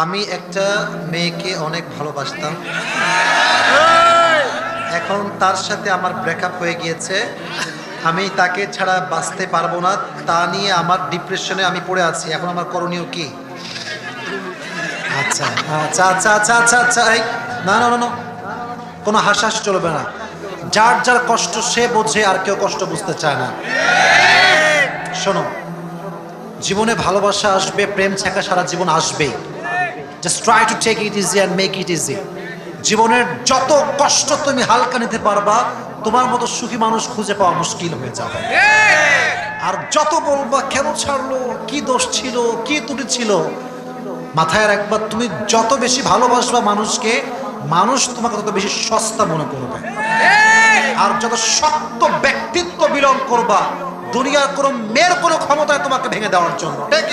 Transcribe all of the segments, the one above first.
আমি একটা মেয়েকে অনেক ভালোবাসতাম। এখন তার সাথে আমার ব্রেকআপ হয়ে গিয়েছে। আমি তাকে ছাড়া বাঁচতে পারব না, তা নিয়ে আমার ডিপ্রেশনে আমি পড়ে আছি। এখন আমার করণীয় কি? আচ্ছা আচ্ছা আচ্ছা আচ্ছা আচ্ছা আচ্ছা এই, না না না কোনো হাসাহাস চলবে না। যার যার কষ্ট সে বোঝে, আর কেউ কষ্ট বুঝতে চায় না। শোনো, জীবনে ভালোবাসা আসবে, প্রেম ছাকা সারা জীবন আসবেই। Just try to take it easy and make it easy জীবনের যত কষ্ট তুমি হালকা নিতে পারবা, তোমার মতো সুখী মানুষ খুঁজে পাওয়া মুশকিল হয়ে যাবে। আর যত বলবা, কেন ছাড়লো? কি দোষ ছিল? কি ত্রুটি ছিল? মাথায় রাখবা, তুমি যত বেশি ভালোবাসবা মানুষকে, মানুষ তোমাকে তত বেশি সস্তা মনে করবে। আর যত শক্ত ব্যক্তিত্ব বিলং করবা, দুনিয়ার কোনো মেয়ের কোনো ক্ষমতায় তোমাকে ভেঙে দেওয়ার জন্য। ঠিক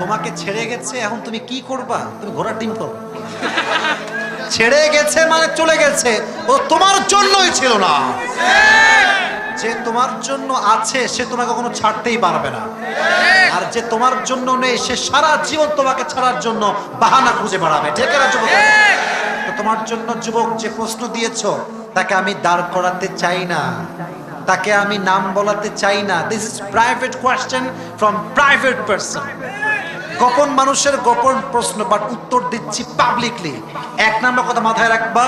তোমাকে ছেড়ে গেছে, এখন তুমি কি করবা? তুমি ঘোড়ার ডিম করো। ছেড়ে গেছে মানে চলে গেছে, ও তোমার জন্যই ছিল না। যে তোমার জন্য আছে, সে তোমাকে কখনো ছাড়তেই পারবে না। আর যে তোমার জন্য নেই, সে সারা জীবন তোমাকে ছাড়ার জন্য বাহানা খুঁজে বেড়াবে। ঠিক যুবক? তো তোমার জন্য যুবক যে প্রশ্ন দিয়েছ, তাকে আমি দাঁড় করাতে চাই না। তাকে আমি নাম বলাতে চাই না। This is private question from private person গোপন মানুষের গোপন প্রশ্ন বাট উত্তর দিচ্ছি পাবলিকলি এক নম্বর কথা মাথায় রাখবা,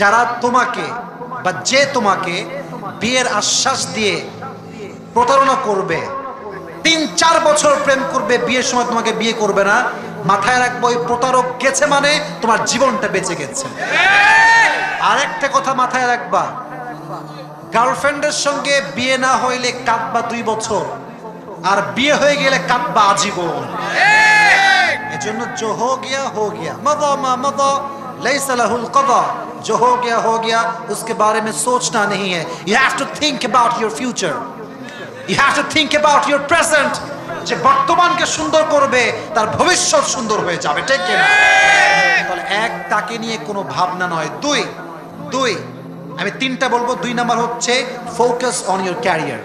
যারা তোমাকে বা যে তোমাকে বিয়ের আশ্বাস দিয়ে প্রতারণা করবে, তিন চার বছর প্রেম করবে, বিয়ের সময় তোমাকে বিয়ে করবে না, মাথায় রাখব ওই প্রতারক গেছে মানে তোমার জীবনটা বেঁচে গেছে। আরেকটা কথা মাথায় রাখবা গার্লফ্রেন্ডের সঙ্গে বিয়ে না হইলে কাঁদবা দুই বছর। আর বিয়ে হয়ে গেলে কাঁদবা আজীবন এজন্য जो हो गया हो गया मदा मा मदा लैसा लहुल कदा जो हो गया हो गया उसके बारे में सोचना नहीं है you have to think about your future you have to think about your present যে বর্তমানকে সুন্দর করবে তার ভবিষ্যৎ সুন্দর হয়ে যাবে ঠিক কিনা তাহলে এক তাকে নিয়ে কোনো ভাবনা নয় দুই দুই আমি তিনটা বলবো দুই নাম্বার হচ্ছে focus on your career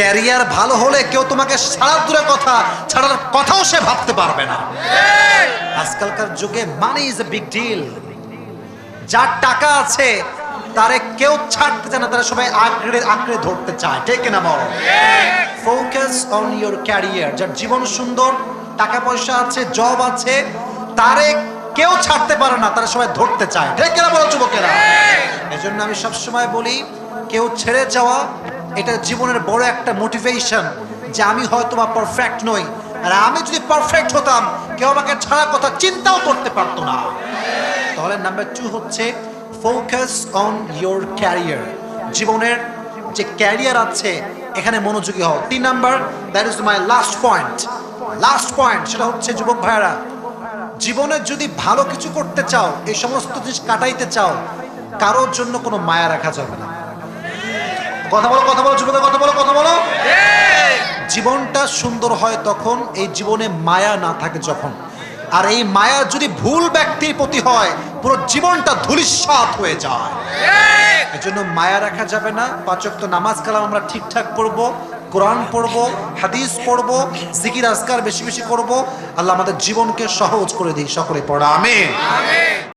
career ভালো হলে কেউ তোমাকে ছাড়ার দূরের কথা, ছাড়ার কথাও সে ভাবতে পারবে না। আজকালকার যুগে money is a big deal যার টাকা আছে, তারে কেউ ছাড়তে চায় না, তারা সবাই আঁকড়ে আঁকড়ে ধরতে চায়। ঠিক না বল? ফোকাস অন ইউর ক্যারিয়ার যার জীবন সুন্দর, টাকা পয়সা আছে জব আছে, তারে কেউ ছাড়তে পারে না, তারা সবাই ধরতে চায়। ঠিক না বলো, যুবকেরা? এই জন্য আমি সবসময় বলি, কেউ ছেড়ে যাওয়া এটা জীবনের বড় একটা মোটিভেশন যে আমি হয়তো বা পারফেক্ট নই। আর আমি যদি পারফেক্ট হতাম, কেউ আমাকে ছাড়া কথা চিন্তাও করতে পারতো না। তাহলে নাম্বার টু হচ্ছে ফোকাস অন ইয়োর ক্যারিয়ার জীবনের যে ক্যারিয়ার আছে, এখানে মনোযোগী হও। তিন number that is my last point last point সেটা হচ্ছে, যুবক ভাইয়েরা, জীবনে যদি ভালো কিছু করতে চাও, এই সমস্ত জিনিস কাটাইতে চাও, কারোর জন্য কোনো মায়া রাখা যাবে না। কথা বলো কথা বলো যুবকের কথা বলো কথা বলো। জীবনটা সুন্দর হয় তখন এই জীবনে মায়া না থাকে যখন। আর এই মায়া যদি ভুল ব্যক্তির প্রতি হয় পুরো জীবনটা ধূলিসাৎ হয়ে যায়। এজন্য মায়া রাখা যাবে না। পাচক তো নামাজ কালাম আমরা ঠিকঠাক পড়ব কোরআন পড়ব হাদিস পড়ব জিকির আজকার বেশি বেশি করব। আল্লাহ আমাদের জীবনকে সহজ করে দিই। সকলে পড়া আমিন।